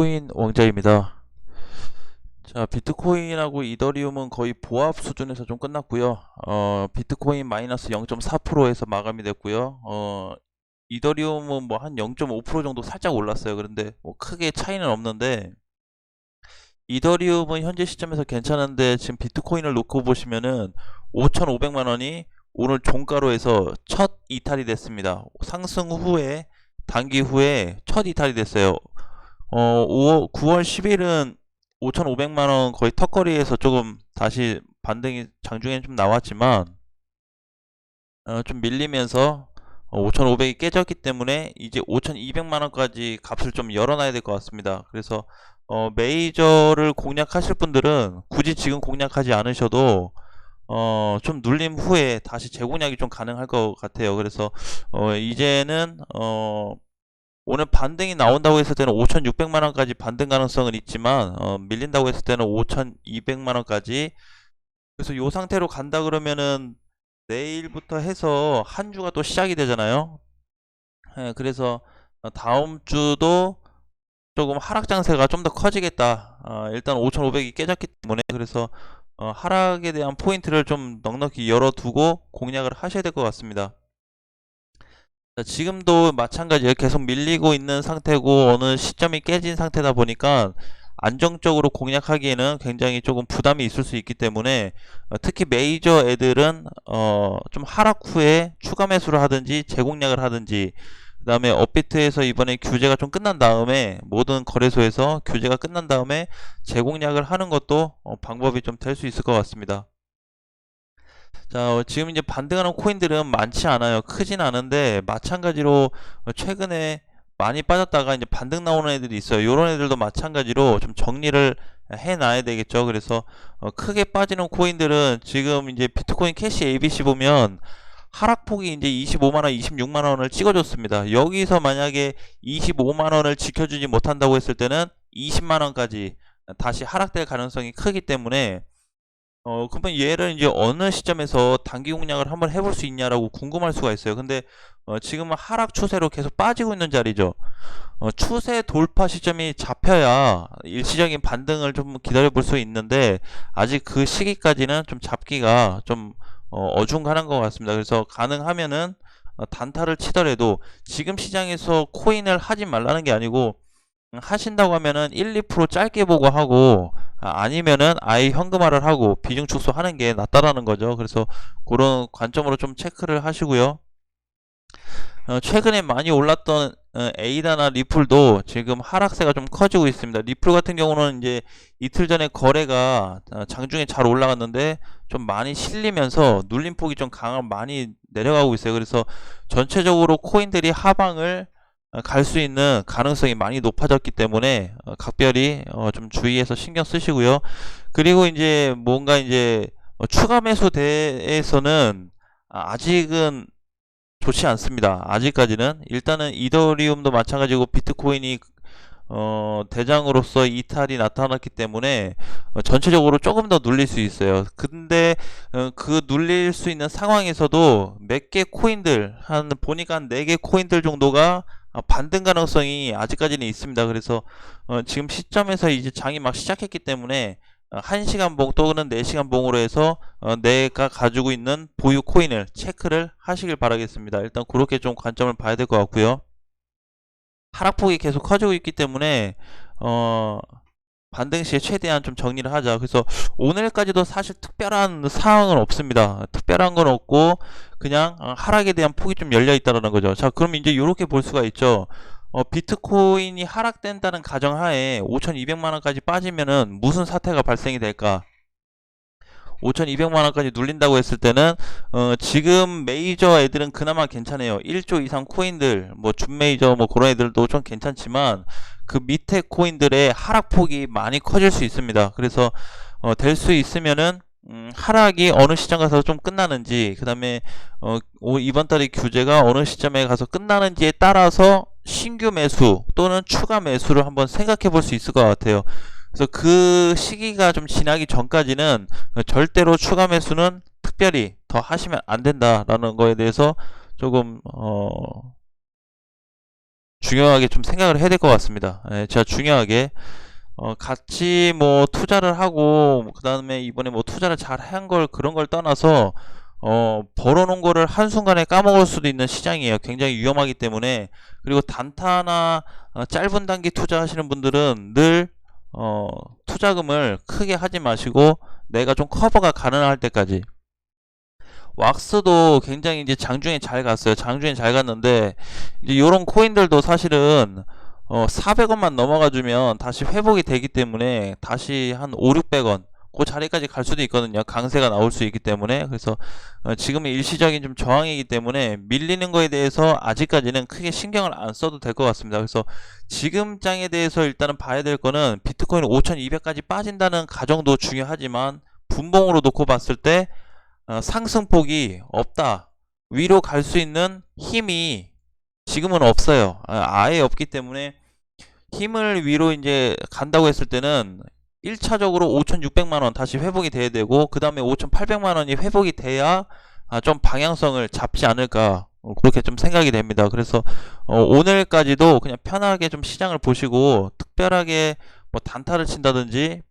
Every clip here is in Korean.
코인 왕자입니다. 자, 비트코인하고 이더리움은 거의 보합 수준에서 좀 끝났고요. 어, 비트코인 마이너스 0.4%에서 마감이 됐고요. 어, 이더리움은 뭐 한 0.5% 정도 살짝 올랐어요. 그런데 뭐 크게 차이는 없는데 이더리움은 현재 시점에서 괜찮은데 지금 비트코인을 놓고 보시면은 5,500만 원이 오늘 종가로 해서 첫 이탈이 됐습니다. 상승 후에 단기 후에 첫 이탈이 됐어요. 어, 5월, 9월 10일은 5,500만 원 거의 턱걸이에서 조금 다시 반등이 장중에 좀 나왔지만, 어, 좀 밀리면서 5,500이 깨졌기 때문에 이제 5,200만 원까지 값을 좀 열어놔야 될 것 같습니다. 그래서, 어, 메이저를 공략하실 분들은 굳이 지금 공략하지 않으셔도, 어, 좀 눌림 후에 다시 재공략이 좀 가능할 것 같아요. 그래서, 어, 이제는, 어, 오늘 반등이 나온다고 했을 때는 5,600만 원까지 반등 가능성은 있지만 어, 밀린다고 했을 때는 5,200만 원까지 그래서 요 상태로 간다 그러면은 내일부터 해서 한 주가 또 시작이 되잖아요. 예, 그래서 어, 다음 주도 조금 하락 장세가 좀 더 커지겠다. 어, 일단 5,500이 깨졌기 때문에 그래서 어, 하락에 대한 포인트를 좀 넉넉히 열어두고 공략을 하셔야 될 것 같습니다. 자, 지금도 마찬가지예요. 계속 밀리고 있는 상태고 어느 시점이 깨진 상태다 보니까 안정적으로 공략하기에는 굉장히 조금 부담이 있을 수 있기 때문에 어, 특히 메이저 애들은 어, 좀 하락 후에 추가 매수를 하든지 재공략을 하든지 그 다음에 업비트에서 이번에 규제가 좀 끝난 다음에 모든 거래소에서 규제가 끝난 다음에 재공략을 하는 것도 어, 방법이 좀 될 수 있을 것 같습니다. 자, 어, 지금 이제 반등하는 코인들은 많지 않아요. 크진 않은데 마찬가지로 어, 최근에 많이 빠졌다가 이제 반등 나오는 애들이 있어요. 요런 애들도 마찬가지로 좀 정리를 해놔야 되겠죠. 그래서 어, 크게 빠지는 코인들은 지금 이제 비트코인 캐시 ABC 보면 하락폭이 이제 25만원, 26만원을 찍어줬습니다. 여기서 만약에 25만원을 지켜주지 못한다고 했을 때는 20만원까지 다시 하락될 가능성이 크기 때문에 어, 그러면 얘를 이제 어느 시점에서 단기 공략을 한번 해볼 수 있냐라고 궁금할 수가 있어요. 근데 어, 지금은 하락 추세로 계속 빠지고 있는 자리죠. 어, 추세 돌파 시점이 잡혀야 일시적인 반등을 좀 기다려 볼 수 있는데 아직 그 시기까지는 좀 잡기가 좀 어, 어중간한 것 같습니다. 그래서 가능하면은 어, 단타를 치더라도 지금 시장에서 코인을 하지 말라는 게 아니고 하신다고 하면은 1, 2% 짧게 보고 하고 아, 아니면은 아예 현금화를 하고 비중 축소하는 게 낫다라는 거죠. 그래서 그런 관점으로 좀 체크를 하시고요. 어, 최근에 많이 올랐던 어, 에이다나 리플도 지금 하락세가 좀 커지고 있습니다. 리플 같은 경우는 이제 이틀 전에 거래가 어, 장중에 잘 올라갔는데 좀 많이 실리면서 눌림폭이 좀 강한 많이 내려가고 있어요. 그래서 전체적으로 코인들이 하방을 어, 갈 수 있는 가능성이 많이 높아졌기 때문에 어, 각별히 어, 좀 주의해서 신경 쓰시고요. 그리고 이제 뭔가 이제 어, 추가 매수 대에서는 아, 아직은 좋지 않습니다. 아직까지는 일단은 이더리움도 마찬가지고 비트코인이 어, 대장으로서 이탈이 나타났기 때문에 어, 전체적으로 조금 더 눌릴 수 있어요. 근데 어, 그 눌릴 수 있는 상황에서도 몇 개 코인들 한 보니까 한 4개 코인들 정도가 어, 반등 가능성이 아직까지는 있습니다. 그래서 어, 지금 시점에서 이제 장이 막 시작했기 때문에 어, 1시간 봉 또는 4시간 봉으로 해서 어, 내가 가지고 있는 보유 코인을 체크를 하시길 바라겠습니다. 일단 그렇게 좀 관점을 봐야 될 것 같고요. 하락폭이 계속 커지고 있기 때문에 어, 반등 시에 최대한 좀 정리를 하자. 그래서 오늘까지도 사실 특별한 사항은 없습니다. 특별한 건 없고 그냥 어, 하락에 대한 폭이 좀 열려 있다는 거죠. 자, 그럼 이제 이렇게 볼 수가 있죠. 어, 비트코인이 하락된다는 가정하에 5,200만 원까지 빠지면은 무슨 사태가 발생이 될까? 5,200만 원까지 눌린다고 했을 때는 어, 지금 메이저 애들은 그나마 괜찮아요. 1조 이상 코인들 뭐 준메이저 뭐 그런 애들도 좀 괜찮지만 그 밑에 코인들의 하락폭이 많이 커질 수 있습니다. 그래서 어, 될 수 있으면은 음, 하락이 어느 시점 가서 좀 끝나는지 그 다음에 어, 이번 달의 규제가 어느 시점에 가서 끝나는지에 따라서 신규 매수 또는 추가 매수를 한번 생각해 볼 수 있을 것 같아요. 그래서 그 시기가 좀 지나기 전까지는 절대로 추가 매수는 특별히 더 하시면 안 된다라는 거에 대해서 조금 어 중요하게 좀 생각을 해야 될 것 같습니다. 예, 제가 중요하게 어, 같이 뭐 투자를 하고 그 다음에 이번에 뭐 투자를 잘 한 걸 그런 걸 떠나서 어, 벌어놓은 거를 한순간에 까먹을 수도 있는 시장이에요. 굉장히 위험하기 때문에 그리고 단타나 어, 짧은 단기 투자하시는 분들은 늘 어, 투자금을 크게 하지 마시고 내가 좀 커버가 가능할 때까지 왁스도 굉장히 이제 장중에 잘 갔어요. 장중에 잘 갔는데 이제 요런 코인들도 사실은 어 400원만 넘어가 주면 다시 회복이 되기 때문에 다시 한 5, 600원 그 자리까지 갈 수도 있거든요. 강세가 나올 수 있기 때문에 그래서 어 지금은 일시적인 좀 저항이기 때문에 밀리는 거에 대해서 아직까지는 크게 신경을 안 써도 될 것 같습니다. 그래서 지금 장에 대해서 일단은 봐야 될 거는 비트코인 5200까지 빠진다는 가정도 중요하지만 분봉으로 놓고 봤을 때 어, 상승폭이 없다. 위로 갈 수 있는 힘이 지금은 없어요. 아, 아예 없기 때문에 힘을 위로 이제 간다고 했을 때는 1차적으로 5,600만 원 다시 회복이 돼야 되고 그 다음에 5,800만 원이 회복이 돼야 아, 좀 방향성을 잡지 않을까 어, 그렇게 좀 생각이 됩니다. 그래서 어, 오늘까지도 그냥 편하게 좀 시장을 보시고 특별하게 뭐 단타를 친다든지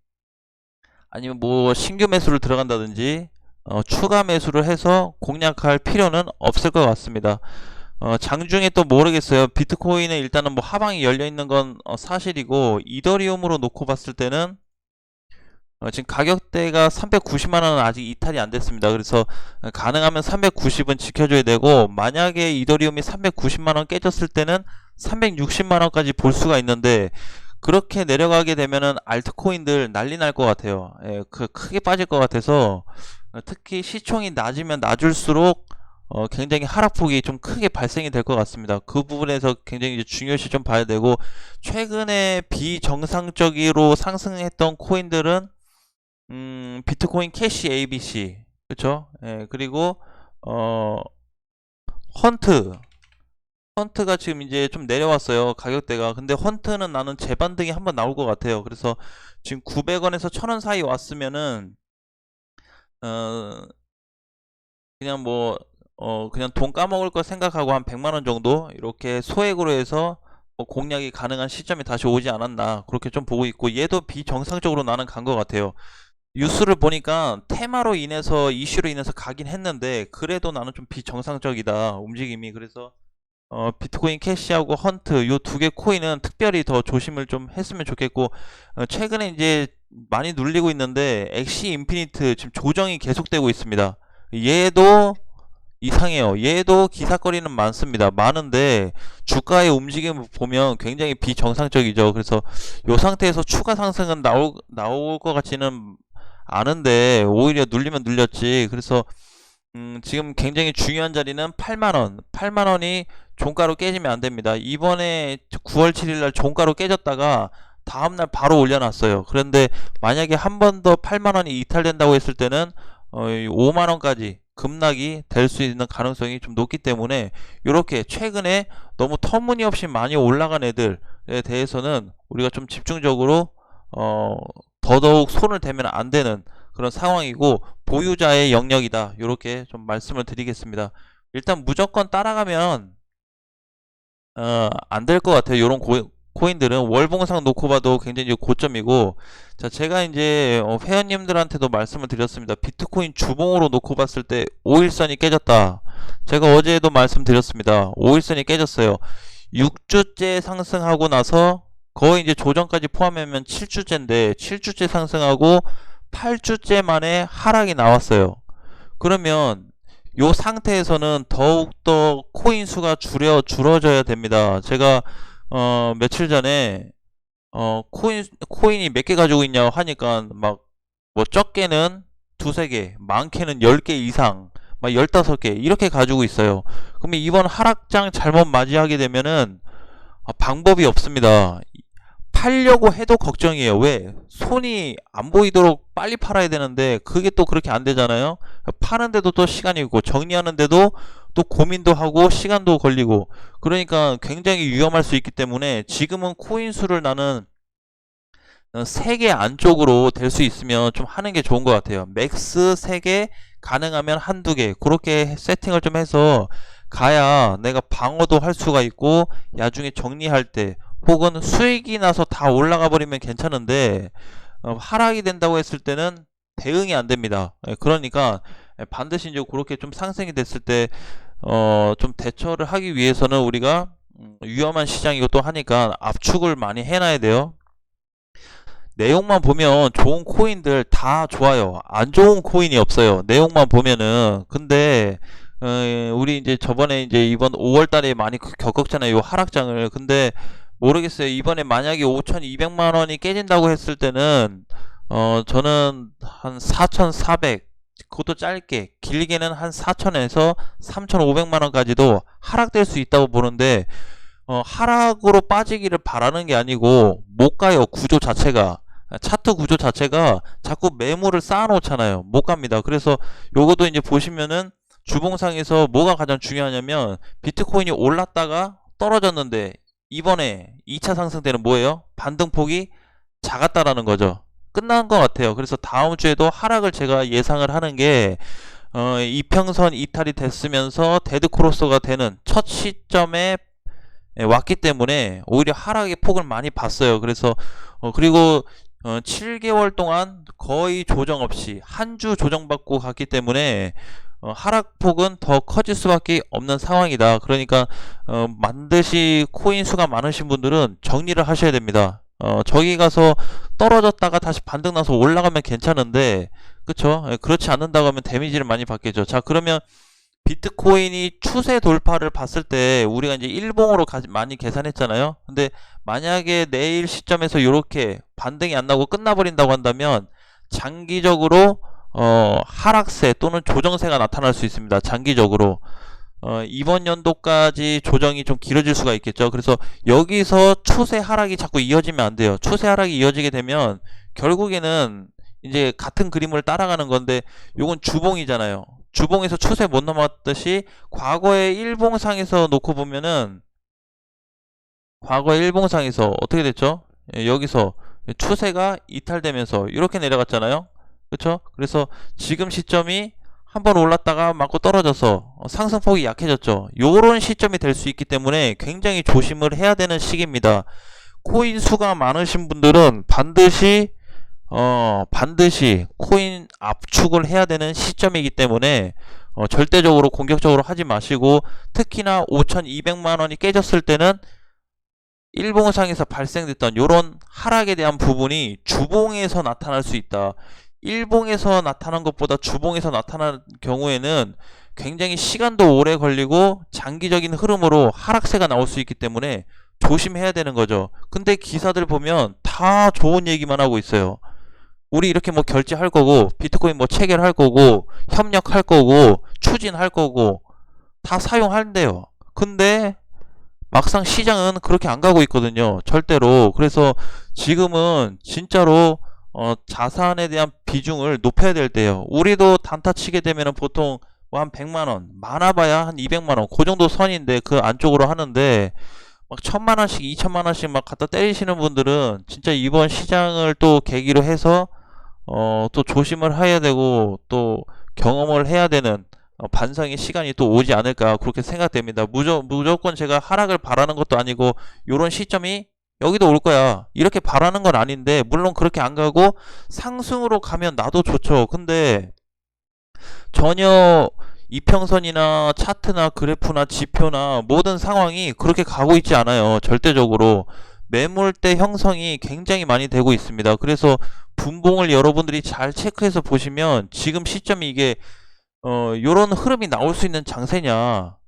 아니면 뭐 신규 매수를 들어간다든지 어, 추가 매수를 해서 공략할 필요는 없을 것 같습니다. 어, 장중에 또 모르겠어요. 비트코인은 일단은 뭐 하방이 열려 있는 건 어, 사실이고 이더리움으로 놓고 봤을 때는 어, 지금 가격대가 390만 원은 아직 이탈이 안 됐습니다. 그래서 어, 가능하면 390은 지켜줘야 되고 만약에 이더리움이 390만 원 깨졌을 때는 360만 원까지 볼 수가 있는데 그렇게 내려가게 되면은 알트코인들 난리 날 것 같아요. 예, 그 크게 빠질 것 같아서 어, 특히 시총이 낮으면 낮을수록 어, 굉장히 하락폭이 좀 크게 발생이 될 것 같습니다. 그 부분에서 굉장히 중요시 좀 봐야 되고 최근에 비정상적으로 상승했던 코인들은 음, 비트코인 캐시 ABC 그쵸? 예, 그리고 어, 헌트 헌트가 지금 이제 좀 내려왔어요 가격대가 근데 헌트는 나는 재반등이 한번 나올 것 같아요 그래서 지금 900원에서 1000원 사이 왔으면은 어 그냥 뭐 어 그냥 돈 까먹을 거 생각하고 한 100만 원 정도 이렇게 소액으로 해서 뭐 공략이 가능한 시점이 다시 오지 않았나 그렇게 좀 보고 있고 얘도 비정상적으로 나는 간 것 같아요. 뉴스를 보니까 테마로 인해서 이슈로 인해서 가긴 했는데 그래도 나는 좀 비정상적이다 움직임이. 그래서 어, 비트코인 캐시하고 헌트 요 두 개 코인은 특별히 더 조심을 좀 했으면 좋겠고 어, 최근에 이제 많이 눌리고 있는데 엑시 인피니트 지금 조정이 계속되고 있습니다. 얘도 이상해요. 얘도 기사거리는 많습니다. 많은데 주가의 움직임을 보면 굉장히 비정상적이죠. 그래서 요 상태에서 추가 상승은 나올 나올 것 같지는 않은데 오히려 눌리면 눌렸지. 그래서 음, 지금 굉장히 중요한 자리는 8만원. 8만원이 종가로 깨지면 안 됩니다. 이번에 9월 7일날 종가로 깨졌다가 다음날 바로 올려놨어요. 그런데 만약에 한 번 더 8만원이 이탈된다고 했을 때는 어, 5만원까지 급락이 될 수 있는 가능성이 좀 높기 때문에 이렇게 최근에 너무 터무니없이 많이 올라간 애들에 대해서는 우리가 좀 집중적으로 어, 더더욱 손을 대면 안 되는 그런 상황이고 보유자의 영역이다. 이렇게 좀 말씀을 드리겠습니다. 일단 무조건 따라가면 어, 안 될 것 같아요. 이런 코인들은 월봉상 놓고 봐도 굉장히 고점이고 자 제가 이제 어, 회원님들한테도 말씀을 드렸습니다. 비트코인 주봉으로 놓고 봤을 때 5일선이 깨졌다. 제가 어제도 말씀드렸습니다. 5일선이 깨졌어요. 6주째 상승하고 나서 거의 이제 조정까지 포함하면 7주째인데 7주째 상승하고 8주째 만에 하락이 나왔어요. 그러면 요 상태에서는 더욱더 코인 수가 줄여 줄어져야 됩니다. 제가 어 며칠 전에 어 코인 코인이 몇 개 가지고 있냐 하니까 막 뭐 적게는 두세 개, 많게는 10개 이상, 막 15개 이렇게 가지고 있어요. 그러면 이번 하락장 잘못 맞이하게 되면은 아, 방법이 없습니다. 팔려고 해도 걱정이에요. 왜? 손이 안 보이도록 빨리 팔아야 되는데 그게 또 그렇게 안 되잖아요. 파는데도 또 시간이 있고 정리하는데도 또 고민도 하고 시간도 걸리고 그러니까 굉장히 위험할 수 있기 때문에 지금은 코인 수를 나는 3개 안쪽으로 될 수 있으면 좀 하는 게 좋은 것 같아요. 맥스 3개 가능하면 한두 개 그렇게 세팅을 좀 해서 가야 내가 방어도 할 수가 있고 나중에 정리할 때 혹은 수익이 나서 다 올라가 버리면 괜찮은데 어, 하락이 된다고 했을 때는 대응이 안 됩니다. 예, 그러니까 반드시 이제 그렇게 좀 상승이 됐을 때 어, 좀 대처를 하기 위해서는 우리가 음, 위험한 시장이고 또 하니까 압축을 많이 해놔야 돼요. 내용만 보면 좋은 코인들 다 좋아요. 안 좋은 코인이 없어요. 내용만 보면은. 근데 어, 우리 이제 저번에 이제 이번 5월 달에 많이 그 겪었잖아요. 요 하락장을. 근데 모르겠어요. 이번에 만약에 5,200만 원이 깨진다고 했을 때는 어 저는 한 4,400 그것도 짧게 길게는 한 4,000에서 3,500만 원까지도 하락될 수 있다고 보는데 어, 하락으로 빠지기를 바라는 게 아니고 못 가요 구조 자체가. 차트 구조 자체가 자꾸 매물을 쌓아 놓잖아요 못 갑니다. 그래서 요것도 이제 보시면은 주봉상에서 뭐가 가장 중요하냐면 비트코인이 올랐다가 떨어졌는데 이번에 2차 상승 때는 뭐예요? 반등폭이 작았다라는 거죠 끝난 것 같아요 그래서 다음 주에도 하락을 제가 예상을 하는 게 어, 이평선 이탈이 됐으면서 데드 크로스가 되는 첫 시점에 예, 왔기 때문에 오히려 하락의 폭을 많이 봤어요. 그래서 어, 그리고 어, 7개월 동안 거의 조정 없이 한 주 조정받고 갔기 때문에 어, 하락폭은 더 커질 수밖에 없는 상황이다. 그러니까 어, 반드시 코인 수가 많으신 분들은 정리를 하셔야 됩니다. 어, 저기 가서 떨어졌다가 다시 반등 나서 올라가면 괜찮은데 그쵸? 예, 그렇지 않는다고 하면 데미지를 많이 받겠죠. 자 그러면 비트코인이 추세 돌파를 봤을 때 우리가 이제 일봉으로 가- 많이 계산했잖아요. 근데 만약에 내일 시점에서 이렇게 반등이 안 나고 끝나버린다고 한다면 장기적으로 어, 하락세 또는 조정세가 나타날 수 있습니다. 장기적으로. 어, 이번 연도까지 조정이 좀 길어질 수가 있겠죠. 그래서 여기서 추세 하락이 자꾸 이어지면 안 돼요. 추세 하락이 이어지게 되면 결국에는 이제 같은 그림을 따라가는 건데 요건 주봉이잖아요. 주봉에서 추세 못 넘어갔듯이 과거의 일봉상에서 놓고 보면은 과거의 일봉상에서 어떻게 됐죠? 예, 여기서 추세가 이탈되면서 이렇게 내려갔잖아요. 그렇죠? 그래서 지금 시점이 한번 올랐다가 맞고 떨어져서 어, 상승폭이 약해졌죠. 요런 시점이 될 수 있기 때문에 굉장히 조심을 해야 되는 시기입니다. 코인 수가 많으신 분들은 반드시 어, 반드시 코인 압축을 해야 되는 시점이기 때문에 어, 절대적으로 공격적으로 하지 마시고 특히나 5,200만 원이 깨졌을 때는 일봉상에서 발생됐던 이런 하락에 대한 부분이 주봉에서 나타날 수 있다. 일봉에서 나타난 것보다 주봉에서 나타난 경우에는 굉장히 시간도 오래 걸리고 장기적인 흐름으로 하락세가 나올 수 있기 때문에 조심해야 되는 거죠. 근데 기사들 보면 다 좋은 얘기만 하고 있어요. 우리 이렇게 뭐 결제할 거고 비트코인 뭐 체결할 거고 협력할 거고 추진할 거고 다 사용한대요. 근데 막상 시장은 그렇게 안 가고 있거든요. 절대로. 그래서 지금은 진짜로 어, 자산에 대한 비중을 높여야 될 때예요. 우리도 단타 치게 되면은 보통 뭐 한 100만 원, 많아봐야 한 200만 원, 그 정도 선인데 그 안쪽으로 하는데 막 천만 원씩, 이천만 원씩 막 갖다 때리시는 분들은 진짜 이번 시장을 또 계기로 해서 어, 또 조심을 해야 되고 또 경험을 해야 되는 어, 반성의 시간이 또 오지 않을까 그렇게 생각됩니다. 무조, 무조건 제가 하락을 바라는 것도 아니고 요런 시점이 여기도 올 거야. 이렇게 바라는 건 아닌데 물론 그렇게 안 가고 상승으로 가면 나도 좋죠. 근데 전혀 이평선이나 차트나 그래프나 지표나 모든 상황이 그렇게 가고 있지 않아요. 절대적으로 매물대 형성이 굉장히 많이 되고 있습니다. 그래서 분봉을 여러분들이 잘 체크해서 보시면 지금 시점이 이게 어 요런 흐름이 나올 수 있는 장세냐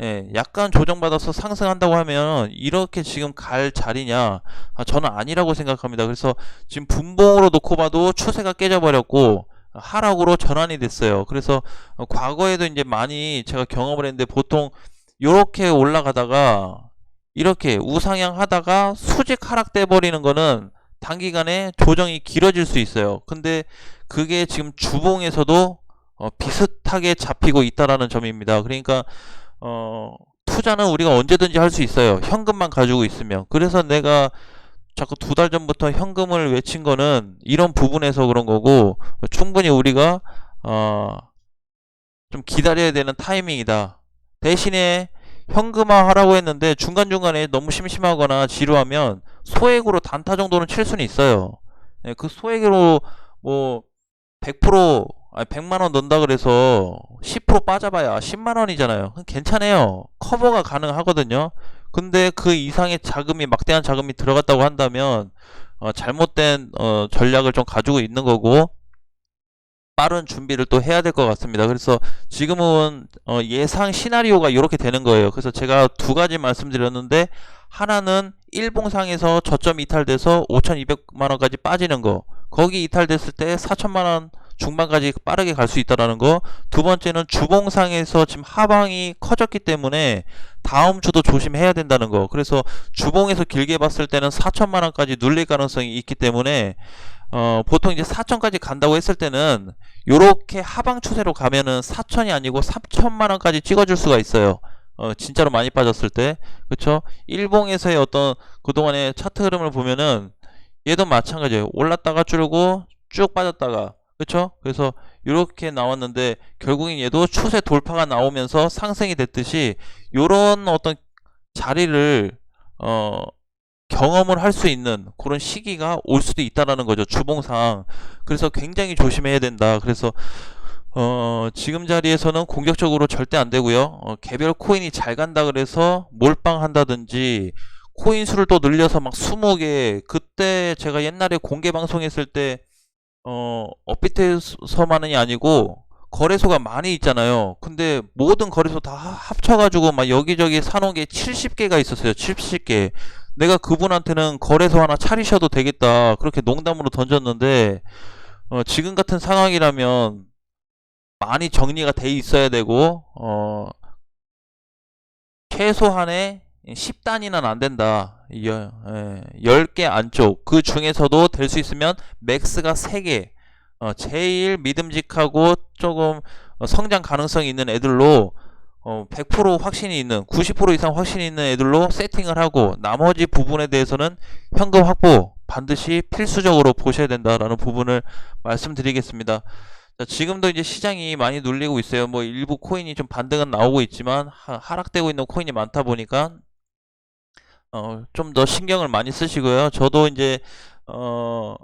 예, 약간 조정받아서 상승한다고 하면 이렇게 지금 갈 자리냐 아, 저는 아니라고 생각합니다. 그래서 지금 분봉으로 놓고 봐도 추세가 깨져버렸고 하락으로 전환이 됐어요. 그래서 어, 과거에도 이제 많이 제가 경험을 했는데 보통 이렇게 올라가다가 이렇게 우상향 하다가 수직 하락돼 버리는 거는 단기간에 조정이 길어질 수 있어요. 근데 그게 지금 주봉에서도 어, 비슷하게 잡히고 있다라는 점입니다. 그러니까 어, 투자는 우리가 언제든지 할 수 있어요. 현금만 가지고 있으면. 그래서 내가 자꾸 두 달 전부터 현금을 외친 거는 이런 부분에서 그런 거고 충분히 우리가 어, 좀 기다려야 되는 타이밍이다. 대신에 현금화 하라고 했는데 중간중간에 너무 심심하거나 지루하면 소액으로 단타 정도는 칠 수는 있어요. 예, 그 소액으로 뭐 100% 아니 100만 원 넣는다 그래서 10% 빠져봐야 10만 원이잖아요. 괜찮아요. 커버가 가능하거든요. 근데 그 이상의 자금이 막대한 자금이 들어갔다고 한다면 어, 잘못된 어, 전략을 좀 가지고 있는 거고 빠른 준비를 또 해야 될 것 같습니다. 그래서 지금은 어, 예상 시나리오가 이렇게 되는 거예요. 그래서 제가 두 가지 말씀드렸는데 하나는 일봉상에서 저점 이탈돼서 5,200만 원까지 빠지는 거. 거기 이탈됐을 때 4천만 원 중반까지 빠르게 갈 수 있다라는 거. 두 번째는 주봉상에서 지금 하방이 커졌기 때문에 다음 주도 조심해야 된다는 거. 그래서 주봉에서 길게 봤을 때는 4천만 원까지 눌릴 가능성이 있기 때문에 어, 보통 이제 4천까지 간다고 했을 때는 요렇게 하방 추세로 가면은 4천이 아니고 3천만 원까지 찍어줄 수가 있어요. 어, 진짜로 많이 빠졌을 때. 그쵸? 일봉에서의 어떤 그동안의 차트 흐름을 보면은 얘도 마찬가지예요. 올랐다가 줄고 쭉 빠졌다가. 그쵸? 그래서 이렇게 나왔는데 결국엔 얘도 추세 돌파가 나오면서 상승이 됐듯이 요런 어떤 자리를 어, 경험을 할 수 있는 그런 시기가 올 수도 있다라는 거죠. 주봉상. 그래서 굉장히 조심해야 된다. 그래서 어, 지금 자리에서는 공격적으로 절대 안 되고요. 어, 개별 코인이 잘 간다 그래서 몰빵한다든지 코인 수를 또 늘려서 막 20개 그때 제가 옛날에 공개 방송했을 때 어, 업비트에서만이 아니고 거래소가 많이 있잖아요. 근데 모든 거래소 다 하- 합쳐가지고 막 여기저기 사놓은 게 70개가 있었어요. 70개. 내가 그분한테는 거래소 하나 차리셔도 되겠다. 그렇게 농담으로 던졌는데, 어, 지금 같은 상황이라면 많이 정리가 돼 있어야 되고, 어, 최소한의 10단위는 안 된다. 여, 예, 10개 안쪽. 그 중에서도 될 수 있으면 맥스가 3개. 어, 제일 믿음직하고 조금 어, 성장 가능성이 있는 애들로 어, 100% 확신이 있는 90% 이상 확신이 있는 애들로 세팅을 하고 나머지 부분에 대해서는 현금 확보 반드시 필수적으로 보셔야 된다라는 부분을 말씀드리겠습니다. 자, 지금도 이제 시장이 많이 눌리고 있어요. 뭐 일부 코인이 좀 반등은 나오고 있지만 하, 하락되고 있는 코인이 많다 보니까 어, 좀 더 신경을 많이 쓰시고요. 저도 이제 어,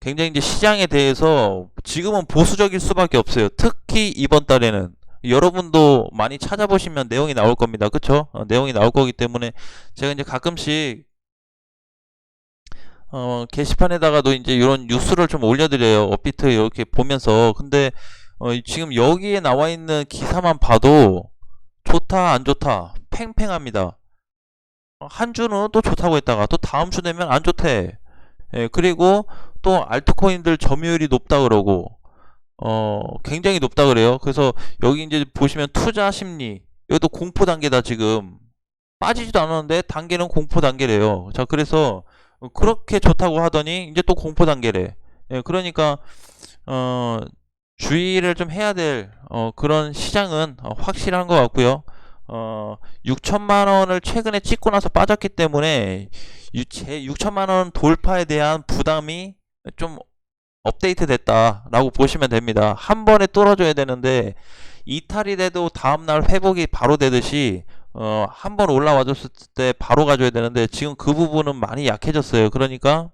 굉장히 이제 시장에 대해서 지금은 보수적일 수밖에 없어요. 특히 이번 달에는 여러분도 많이 찾아보시면 내용이 나올 겁니다. 그쵸? 어, 내용이 나올 거기 때문에 제가 이제 가끔씩 어, 게시판에다가도 이제 이런 뉴스를 좀 올려드려요. 업비트 이렇게 보면서. 근데 어, 지금 여기에 나와 있는 기사만 봐도 좋다, 안 좋다, 팽팽합니다. 어, 한 주는 또 좋다고 했다가 또 다음 주 되면 안 좋대. 예, 그리고 또 알트코인들 점유율이 높다 그러고 어 굉장히 높다 그래요. 그래서 여기 이제 보시면 투자 심리 여기도 공포 단계다 지금 빠지지도 않았는데 단계는 공포 단계래요. 자 그래서 그렇게 좋다고 하더니 이제 또 공포 단계래. 예, 그러니까 어 주의를 좀 해야 될 어, 그런 시장은 어, 확실한 것 같고요. 어 6천만 원을 최근에 찍고 나서 빠졌기 때문에 유- 제 6천만 원 돌파에 대한 부담이 좀 업데이트 됐다라고 보시면 됩니다. 한 번에 뚫어줘야 되는데 이탈이 돼도 다음날 회복이 바로 되듯이 어, 한 번 올라와줬을 때 바로 가져야 되는데 지금 그 부분은 많이 약해졌어요. 그러니까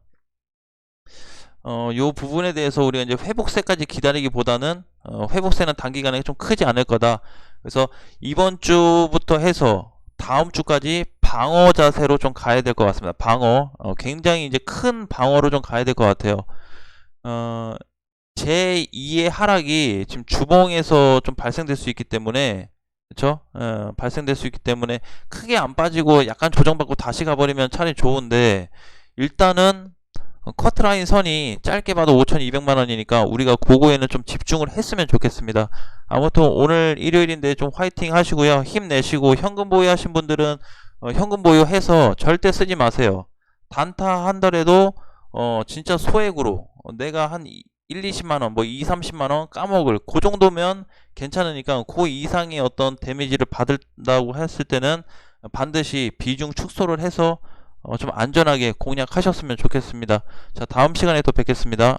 어, 요 부분에 대해서 우리가 이제 회복세까지 기다리기보다는 어, 회복세는 단기간에 좀 크지 않을 거다. 그래서 이번 주부터 해서 다음 주까지 방어 자세로 좀 가야 될 것 같습니다. 방어. 어, 굉장히 이제 큰 방어로 좀 가야 될 것 같아요. 어, 제2의 하락이 지금 주봉에서 좀 발생될 수 있기 때문에 그쵸? 어, 발생될 수 있기 때문에 크게 안 빠지고 약간 조정받고 다시 가버리면 차라리 좋은데 일단은 어, 커트라인 선이 짧게 봐도 5,200만 원이니까 우리가 그거에는 좀 집중을 했으면 좋겠습니다. 아무튼 오늘 일요일인데 좀 화이팅 하시고요. 힘내시고 현금 보유 하신 분들은 어, 현금 보유해서 절대 쓰지 마세요. 단타 한 달에도 어, 진짜 소액으로 어, 내가 한 1, 20만 원, 뭐 2, 30만 원 까먹을 그 정도면 괜찮으니까 그 이상의 어떤 데미지를 받는다고 했을 때는 반드시 비중 축소를 해서 어, 좀 안전하게 공략하셨으면 좋겠습니다. 자, 다음 시간에 또 뵙겠습니다.